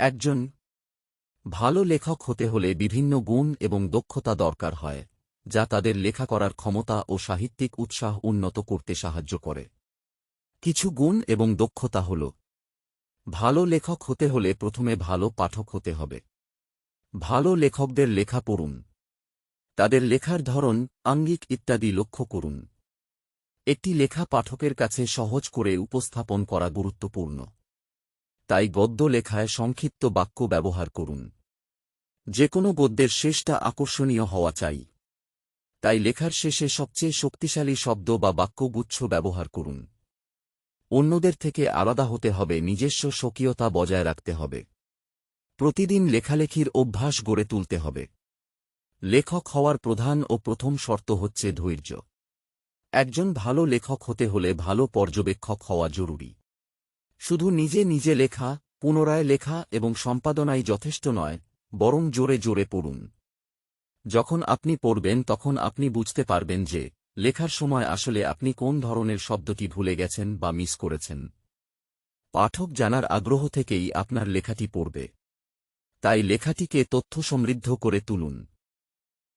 একজন ভালো লেখক হতে হলে বিভিন্ন গুণ এবং দক্ষতা দরকার হয়, যা তাদের লেখা করার ক্ষমতা ও সাহিত্যিক উৎসাহ উন্নত করতে সাহায্য করে। কিছু গুণ এবং দক্ষতা হল, ভালো লেখক হতে হলে প্রথমে ভালো পাঠক হতে হবে। ভালো লেখকদের লেখা পড়ুন, তাদের লেখার ধরন, আঙ্গিক ইত্যাদি লক্ষ্য করুন। একটি লেখা পাঠকের কাছে সহজ করে উপস্থাপন করা গুরুত্বপূর্ণ। তাই গদ্য লেখায় সংক্ষিপ্ত বাক্য ব্যবহার করুন। যে কোনো গদ্যের শেষটা আকর্ষণীয় হওয়া চাই। তাই লেখার শেষে সবচেয়ে শক্তিশালী শব্দ বা বাক্যগুচ্ছ ব্যবহার করুন। অন্যদের থেকে আলাদা হতে হবে, নিজস্ব স্বকীয়তা বজায় রাখতে হবে। প্রতিদিন লেখালেখির অভ্যাস গড়ে তুলতে হবে। লেখক হওয়ার প্রধান ও প্রথম শর্ত হচ্ছে ধৈর্য। একজন ভালো লেখক হতে হলে ভালো পর্যবেক্ষক হওয়া জরুরি। শুধু নিজে নিজে লেখা, পুনরায় লেখা এবং সম্পাদনাই যথেষ্ট নয়, বরং জোরে জোরে পড়ুন। যখন আপনি পড়বেন তখন আপনি বুঝতে পারবেন যে, লেখার সময় আসলে আপনি কোন ধরনের শব্দটি ভুলে গেছেন বা মিস করেছেন। পাঠক জানার আগ্রহ থেকেই আপনার লেখাটি পড়বে। তাই লেখাটিকে তথ্য সমৃদ্ধ করে তুলুন।